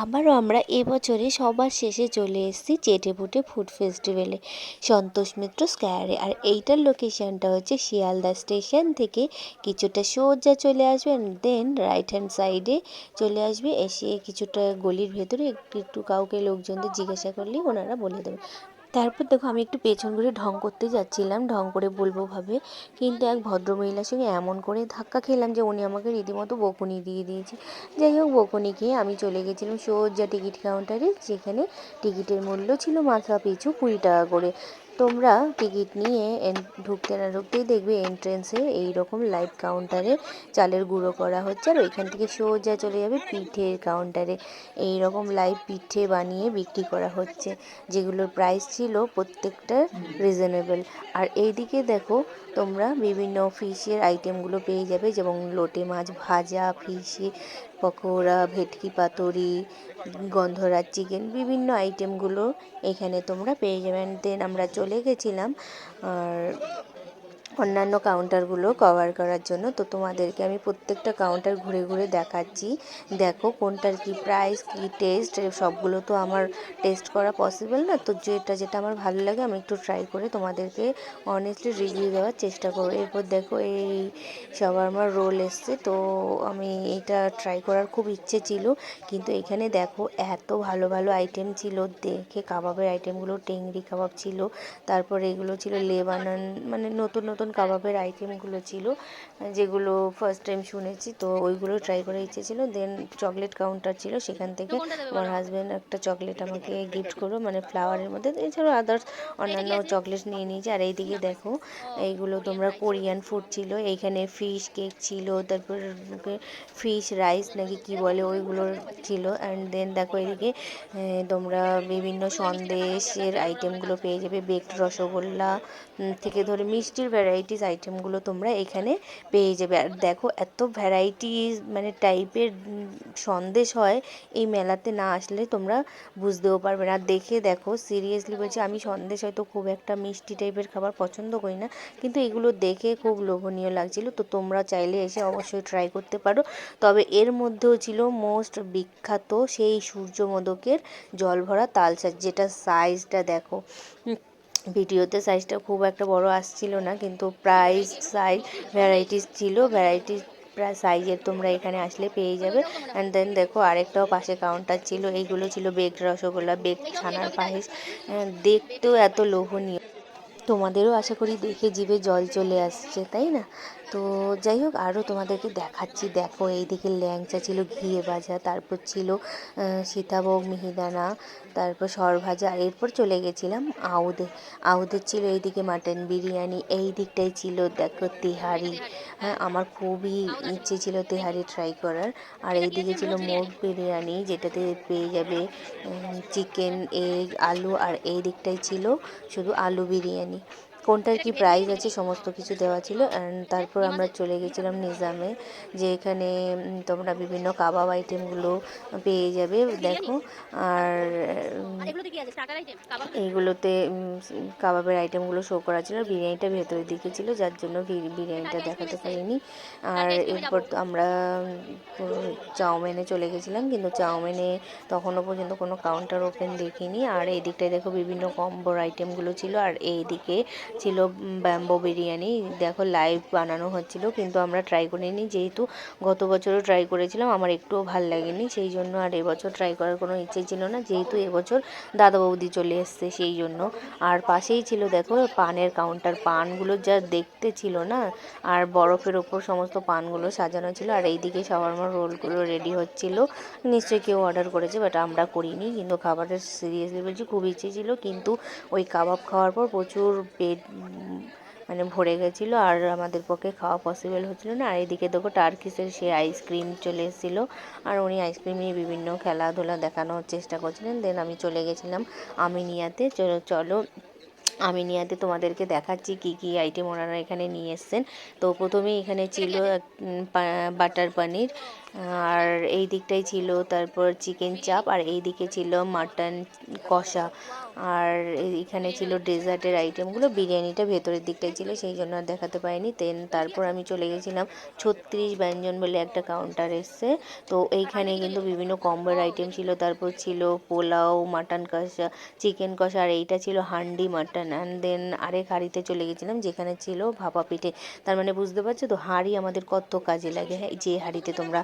আবারও আমরা এবছরে সবার শেষে চলে এসেছি চেটেপুটে ফুড ফেস্টিভ্যালে। সন্তোষ মিত্র স্কোয়ারে। আর এইটার লোকেশনটা হচ্ছে শিয়ালদা স্টেশন থেকে কিছুটা সোজা চলে আসবেন দেন রাইট হ্যান্ড সাইডে চলে আসবে। এসে কিছুটা গলির ভেতরে একটু একটু কাউকে লোকজনদের জিজ্ঞাসা করলেই ওনারা বলে দেবে। তারপর দেখো আমি একটু পেছন ঘুরে ঢং করতে যাচ্ছিলাম, ঢং করে বলব ভাবে। কিন্তু এক ভদ্রমহিলার সঙ্গে এমন করে ধাক্কা খেলাম যে উনি আমাকে রীতিমতো বকুনি দিয়ে দিয়েছে। যাই হোক, বকুনি খেয়ে আমি চলে গেছিলাম সোজা টিকিট কাউন্টারে, যেখানে টিকিটের মূল্য ছিল মাথা পিছু কুড়ি টাকা করে। তোমরা টিকিট নিয়ে ঢুকতে না ঢুকতেই দেখবে এন্ট্রেন্সে এই রকম লাইভ কাউন্টারে চালের গুঁড়ো করা হচ্ছে আর ওইখান থেকে সোজা চলে যাবে পিঠের কাউন্টারে এই রকম লাইভ পিঠে বানিয়ে বিক্রি করা হচ্ছে, যেগুলোর প্রাইস ছিল প্রত্যেকটা রিজনেবল আর এইদিকে দেখো, তোমরা বিভিন্ন ফিশের আইটেমগুলো পেয়ে যাবে, যেমন লোটে মাছ ভাজা ফিশে পকোড়া, ভেটকি পাতুরি, গন্ধরাজ চিকেন, বিভিন্ন আইটেমগুলো এখানে তোমরা পেয়ে যাবেন দেন আমরা চলে গেছিলাম, আর অন্যান্য কাউন্টারগুলো কভার করার জন্য, তো তোমাদেরকে আমি প্রত্যেকটা কাউন্টার ঘুরে ঘুরে দেখাচ্ছি। দেখো কোনটার কি প্রাইস কি টেস্ট সবগুলো তো আমার টেস্ট করা পসিবল না, তো যেটা যেটা আমার ভালো লাগে আমি একটু ট্রাই করে তোমাদেরকে অনেস্টলি রিভিউ দেওয়ার চেষ্টা করব। এরপর দেখো এই সবার আমার রোল এসছে, তো আমি এটা ট্রাই করার খুব ইচ্ছে ছিল, কিন্তু এখানে দেখো এত ভালো ভালো আইটেম ছিল, দেখে কাবাবের আইটেমগুলো টেংরি কাবাব ছিল, তারপর এগুলো ছিল লেবানন মানে নতুন নতুন কাবাবের আইটেমগুলো ছিল যেগুলো ফার্স্ট টাইম শুনেছি তো ওইগুলো ট্রাই করার ইচ্ছে ছিল। দেন চকলেট কাউন্টার ছিল সেখান থেকে আমার হাজব্যান্ড একটা চকলেট আমাকে গিফট করল মানে ফ্লাওয়ারের মধ্যে। এছাড়াও আদার্স অন্যান্য চকলেট নিয়ে নিয়েছি। আর এইদিকে দেখো এইগুলো তোমরা কোরিয়ান ফুড ছিল। এইখানে ফিশ কেক ছিল তারপর ফিশ রাইস নাকি কি বলে ওইগুলো ছিল। অ্যান্ড দেন দেখো এদিকে তোমরা বিভিন্ন সন্দেশের আইটেমগুলো পেয়ে যাবে। বেকড রসগোল্লা থেকে ধরে মিষ্টির ভ্যারাইটিস আইটেমগুলো তোমরা এখানে পেয়ে যাবে। আর দেখো, এত ভ্যারাইটিস মানে টাইপের সন্দেশ হয়, এই মেলাতে না আসলে তোমরা বুঝতেও পারবে না। দেখে দেখো সিরিয়াসলি বলছি, আমি সন্দেশ হয়তো খুব একটা মিষ্টি টাইপের খাবার পছন্দ করি না, কিন্তু এগুলো দেখে খুব লোভনীয় লাগছিল। তো তোমরা চাইলে এসে অবশ্যই ট্রাই করতে পারো। তবে এর মধ্যেও ছিল মোস্ট বিখ্যাত সেই সূর্যমোদকের জল ভরা তালসাজ যেটা সাইজটা দেখো ভিডিওতে সাইজটা খুব একটা বড় আসছিল না, কিন্তু প্রাইস সাইজ ভ্যারাইটিস ছিল ভ্যারাইটিস প্রায় সাইজের তোমরা এখানে আসলে পেয়ে যাবে। অ্যান্ড দেন দেখো আরেকটাও পাশে কাউন্টার ছিল, এইগুলো ছিল বেগ রসগোল্লা বেগ ছানার পায়েস। দেখতেও এত লোভনীয়। তোমাদেরও আশা করি দেখে জিভে জল চলে আসছে, তাই না? তো যাই হোক আরও তোমাদেরকে দেখাচ্ছি। দেখো এইদিকে ল্যাংচা ছিল ঘিয়ে ভাজা, তারপর ছিল সীতাভোগ, মিহিদানা, তারপর সরভাজা, আর এরপর চলে গেছিলাম আউদে। আউদের ছিল এইদিকে মাটন বিরিয়ানি, এই দিকটাই ছিল, দেখো, তেহারি। হ্যাঁ আমার খুবই ইচ্ছে ছিল তেহারি ট্রাই করার। আর এইদিকে ছিল মোগ বিরিয়ানি, যেটাতে পেয়ে যাবে চিকেন, এগ, আলু, আর এই দিকটাই ছিল শুধু আলু বিরিয়ানি। কোনটার কি প্রাইস আছে সমস্ত কিছু দেওয়া ছিল অ্যান্ড তারপর আমরা চলে গেছিলাম নিজামে যে এখানে তোমরা বিভিন্ন কাবাব আইটেমগুলো পেয়ে যাবে দেখো আর এইগুলোতে কাবাবের আইটেমগুলো শো করা ছিল আর বিরিয়ানিটা ভেতরের দিকে ছিল যার জন্য বিরিয়ানিটা দেখাতে পারিনি আর এরপর তো আমরা চাউমিনে চলে গেছিলাম, কিন্তু চাউমিনে তখনও পর্যন্ত কোনো কাউন্টার ওপেন দেখিনি। আর এই দিকটায় দেখো বিভিন্ন কম্বোর আইটেমগুলো ছিল, আর এইদিকে ছিল ব্যাম্বো বিরিয়ানি দেখো লাইভ বানানো হচ্ছিল, কিন্তু আমরা ট্রাই করিনি। যেহেতু গত বছরও ট্রাই করেছিলাম, আমার একটুও ভালো লাগেনি, সেই জন্য আর এবছর ট্রাই করার কোনো ইচ্ছে ছিল না। যেহেতু এবছর দাদা বৌদি চলে এসছে, সেই জন্য। আর পাশেই ছিল দেখো পানের কাউন্টার পানগুলো যা দেখতে ছিল না, আর বরফের ওপর সমস্ত পানগুলো সাজানো ছিল। আর এইদিকে শাওয়ারমার রোলগুলো রেডি হচ্ছিল। নিশ্চয়ই কেউ অর্ডার করেছে বাট আমরা করিনি। কিন্তু খাবারের সিরিয়াসলি বলছি, খুব ইচ্ছে ছিল, কিন্তু ওই কাবাব খাওয়ার পর প্রচুর পেট মানে ভরে গেছিল, আর আমাদের পক্ষে খাওয়া পসিবল হচ্ছিল না। আর এদিকে দেখো টার্কিসের সে আইসক্রিম চলে এসেছিল, আর উনি আইসক্রিম নিয়ে বিভিন্ন খেলাধুলা দেখানোর চেষ্টা করছিলেন। দেন আমি চলে গেছিলাম আমিনিয়াতে। চলো চলো, আমিনিয়াতে তোমাদেরকে দেখাচ্ছি কি কি আইটেম ওনারা এখানে নিয়ে এসছেন। তো প্রথমেই এখানে ছিল বাটার পনির আর এই দিকটাই ছিল, তারপর চিকেন চাপ আর এই দিকে ছিল মাটন কষা। আর এইখানে ছিল ডেজার্টের আইটেমগুলো বিরিয়ানিটা ভেতরের দিকটাই ছিল, সেই জন্য আর দেখাতে পাইনি দেন তারপর আমি চলে গেছিলাম ছত্রিশ ব্যঞ্জন বলে একটা কাউন্টার এসছে। তো এইখানে কিন্তু বিভিন্ন কম্বোর আইটেম ছিল, তারপর ছিল পোলাও মাটন কষা চিকেন কষা, আর এইটা ছিল হান্ডি মাটন অ্যান্ড দেন আরেক হাঁড়িতে চলে গেছিলাম, যেখানে ছিল ভাপা পিঠে। তার মানে বুঝতে পারছ তো, হাঁড়ি আমাদের কত কাজে লাগে হ্যাঁ? যে হাঁড়িতে তোমরা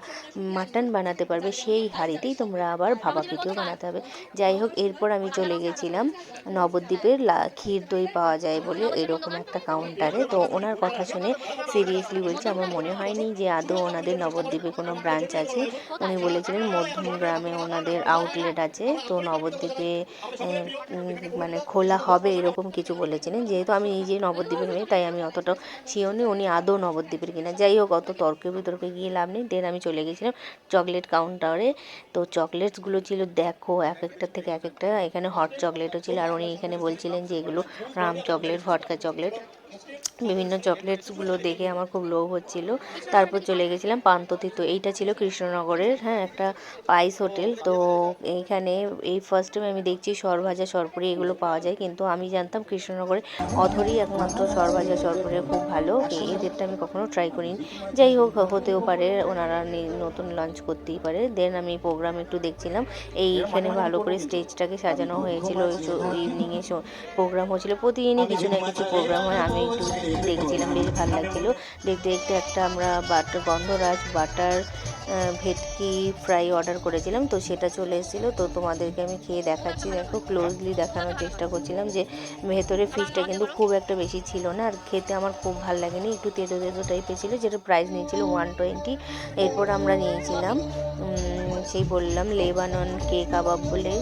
মাটন বানাতে পারবে, সেই হাঁড়িতেই তোমরা আবার ভাপা পিঠেও বানাতে হবে। যাই হোক, এরপর আমি চলে গেছিলাম নবদ্বীপের ক্ষীর দই পাওয়া যায় বলে এরকম একটা কাউন্টারে তো ওনার কথা শুনে সিরিয়াসলি বলছি, আমার মনে হয়নি যে আদৌ ওনাদের নবদ্বীপে কোনো ব্রাঞ্চ আছে। উনি বলেছিলেন মধ্যম গ্রামে ওনাদের আউটলেট আছে। তো নবদ্বীপে মানে খোলা হবে এরকম কিছু বলেছিলেন। যেহেতু আমি নিজে নবদ্বীপের মেয়ে, তাই আমি অতটা শিওনি উনি আদৌ নবদ্বীপের কিনা। যাই হোক, অত তর্কে বিতর্কে গিয়ে লাভ নেই। দেন আমি চলে গেছিলাম চকলেট কাউন্টারে তো চকলেটসগুলো ছিল, দেখো এক একটা থেকে এক একটা এখানে হট চকলেটও ছিল। আর উনি এখানে বলছিলেন যে এগুলো রাম চকলেট ভটকা চকলেট বিভিন্ন চকলেটসগুলো দেখে আমার খুব লোভ হচ্ছিল। তারপর চলে গেছিলাম পান্ততি। তো এইটা ছিল কৃষ্ণনগরের হ্যাঁ একটা পাইস হোটেল। তো এইখানে এই ফার্স্ট টাইম আমি দেখছি সরভাজা সরপুরি, এগুলো পাওয়া যায়। কিন্তু আমি জানতাম কৃষ্ণনগরে অধরই একমাত্র সরভাজা সরপুরি খুব ভালো। এদেরটা আমি কখনো ট্রাই করিনি। যাই হোক, হতেও পারে ওনারা নতুন লঞ্চ করতেই পারে। দেন আমি প্রোগ্রাম একটু দেখছিলাম। এইখানে ভালো করে স্টেজটাকে সাজানো হয়েছিল। ইভিনিংয়ে প্রোগ্রাম হয়েছিল প্রতিদিনই কিছু না কিছু প্রোগ্রাম হয়। আমি একটু দেখছিলাম বেশ ভালো লাগছিল। দেখতে দেখতে একটা আমরা বাটার গন্ধরাজ বাটার ভেটকি ফ্রাই অর্ডার করেছিলাম, তো সেটা চলে এসেছিল। তো তোমাদেরকে আমি খেয়ে দেখাচ্ছি। দেখো ক্লোজলি দেখানোর চেষ্টা করছিলাম যে ভেতরে ফিশটা কিন্তু খুব একটা বেশি ছিল না। আর খেতে আমার খুব ভালো লাগেনি, একটু তেতো তেতো টাইপের ছিল যেটা প্রাইস নিয়েছিল ওয়ান টোয়েন্টি এরপর আমরা নিয়েছিলাম সেই বললাম লেবানন কে কাবাব বলে,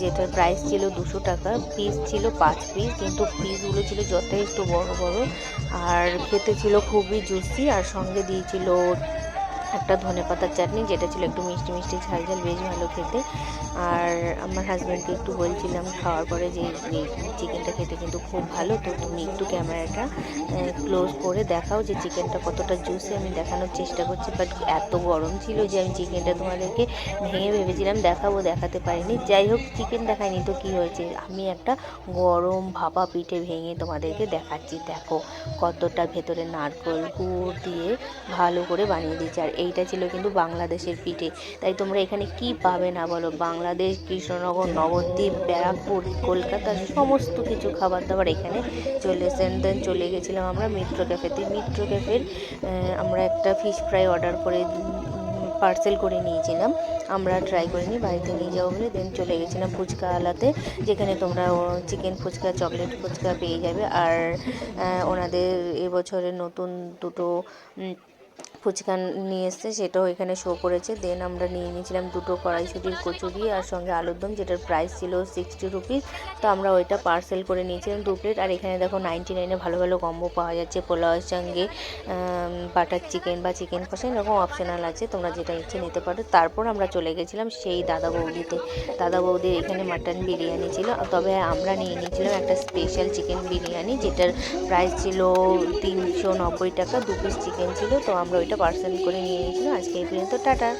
যেটার প্রাইস ছিল দুশো টাকা। পিস ছিল পাঁচ পিস কিন্তু পিসগুলো ছিল যথেষ্ট বড় বড়। আর খেতে ছিল খুবই জুসি আর সঙ্গে দিয়েছিল একটা ধনে পাতার চাটনি, যেটা ছিল একটু মিষ্টি মিষ্টি ঝাল ঝাল, বেশ ভালো খেতে। আর আমার হাজব্যান্ডকে একটু বলছিলাম, খাওয়ার পরে যে চিকেনটা খেতে কিন্তু খুব ভালো, তো তুমি একটু ক্যামেরাটা ক্লোজ করে দেখাও যে চিকেনটা কতটা জুসি আমি দেখানোর চেষ্টা করছি বাট এত গরম ছিল যে আমি চিকেনটা তোমাদেরকে ভেঙে ভেবেছিলাম দেখাবো, দেখাতে পারিনি। যাই হোক চিকেন দেখায়নি তো কি হয়েছে? আমি একটা গরম ভাপা পিঠে ভেঙে তোমাদেরকে দেখাচ্ছি, দেখো কতটা ভেতরে নারকেল গুড় দিয়ে ভালো করে বানিয়ে দিয়েছে। আর এইটা ছিল কিন্তু বাংলাদেশের পিঠে। তাই তোমরা এখানে কি পাবে না বলো? বাংলাদেশ, কৃষ্ণনগর, নবদ্বীপ, ব্যারাকপুর, কলকাতার সমস্ত কিছু খাবার দাবার এখানে চলে এসেন দেন চলে গেছিলাম আমরা মিত্র ক্যাফেতে মিত্র ক্যাফের আমরা একটা ফিশ ফ্রাই অর্ডার করে পার্সেল করে নিয়েছিলাম। আমরা ট্রাই করিনি, বাড়িতে নিয়ে যাব বলে দেন চলে গেছিলাম ফুচকা আলাতে, যেখানে তোমরা চিকেন ফুচকা চকলেট ফুচকা পেয়ে যাবে। আর ওনাদের এবছরের নতুন দুটো ফুচকা নিয়ে এসছে, সেটাও এখানে শো করেছে। দেন আমরা নিয়ে নিয়েছিলাম দুটো কড়াইশুটির কচুরি আর সঙ্গে আলুর দম, যেটার প্রাইস ছিল সিক্সটি রুপিস তো আমরা ওইটা পার্সেল করে নিয়েছিলাম দু প্লেট আর এখানে দেখো নাইনটি নাইনে ভালো ভালো কম্বো পাওয়া যাচ্ছে পোলাওয়ের সঙ্গে বাটার চিকেন বা চিকেন কষা, এরকম অপশনাল আছে, তোমরা যেটা ইচ্ছে নিতে পারো। তারপর আমরা চলে গেছিলাম সেই দাদা বৌদিতে। দাদা বৌদির এখানে মাটন বিরিয়ানি ছিল। তবে আমরা নিয়ে নিয়েছিলাম একটা স্পেশাল চিকেন বিরিয়ানি, যেটার প্রাইস ছিল তিনশো নব্বই টাকা, দু পিস চিকেন ছিল। তো আমরা পার্সেল করে নিয়ে গেছিল আজকে এই পর্যন্ত টাটা।